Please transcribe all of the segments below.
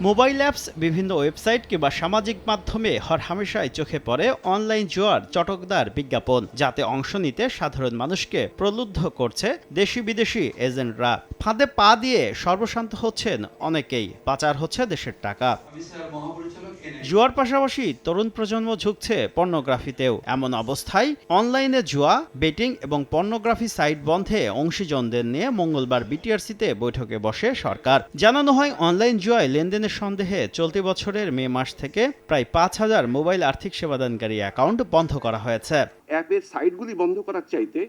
Mobile apps, বিভিন্ন website কিংবা সামাজিক মাধ্যমে হরহামেশাই চোখে পড়ে অনলাইন জুয়ার চটকদার বিজ্ঞাপন, যাতে অংশ নিতে সাধারণ মানুষকে প্রলুব্ধ করছে দেশি বিদেশি এজেন্টরা। ফাঁদে পা দিয়ে সর্বশান্ত হচ্ছেন অনেকেই। পাচার হচ্ছে দেশের টাকা। জুয়ার পাশাপাশি তরুণ প্রজন্ম ঝুঁকছে পর্নোগ্রাফিতেও। এমন অবস্থায় অনলাইনে জুয়া, বেটিং এবং পর্নোগ্রাফি সাইট বন্ধে অংশীজনদের নিয়ে মঙ্গলবার বিটিআরসিতে বৈঠকে বসে সরকার। জানানো হয়, অনলাইন জুয়ায় লেনদেনের সন্দেহে চলতি বছরের মে মাস থেকে প্রায় পাঁচ হাজার মোবাইল আর্থিক সেবাদানকারী অ্যাকাউন্ট বন্ধ করা হয়েছে। অ্যাপের সাইটগুলি বন্ধ করার চাইতে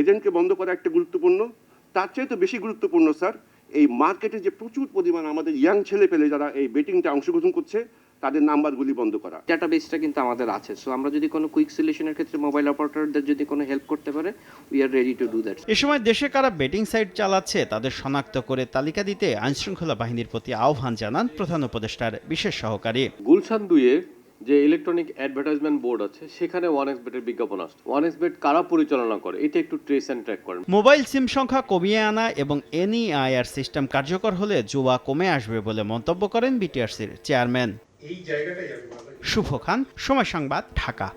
এজেন্টকে বন্ধ করা একটা গুরুত্বপূর্ণ। তার চাইতে বেশি গুরুত্বপূর্ণ, স্যার, এই মার্কেটে যে প্রচুর পরিমাণ আমাদের ইয়াং ছেলে পেলে যারা এই বেটিংটা অংশগ্রহণ করছে তাদের নাম্বারগুলি বন্ধ করা। ডাটাবেসটা কিন্তু আমাদের আছে। সো আমরা যদি কোনো কুইক সলিউশনের ক্ষেত্রে মোবাইল অপারেটরদের যদি কোনো হেল্প করতে পারে we are ready to do that এ সময় দেশে কারা বেটিং সাইট চালাচ্ছে তাদের শনাক্ত করে তালিকা দিতে আইনশৃঙ্খলা বাহিনীর প্রতি আহ্বান জানান প্রধান উপদেষ্টার বিশেষ সহকারী। গুলশান দুইয়ে যে ইলেকট্রনিক অ্যাডভার্টাইজমেন্ট বোর্ড আছে সেখানে ওয়ান এক্স বেটের বিজ্ঞাপন আসছে। ওয়ান এক্স বেট কারা পরিচালনা করে এটা একটু ট্রেস অ্যান্ড ট্র্যাক করেন। মোবাইল সিম সংখ্যা কমিয়ে আনা এবং এনইআইআর সিস্টেম কার্যকর হলে জুয়া কমে আসবে বলে মন্তব্য করেন বিটিআরসির চেয়ারম্যান শুভ খান সময় সংবাদ ঢাকা।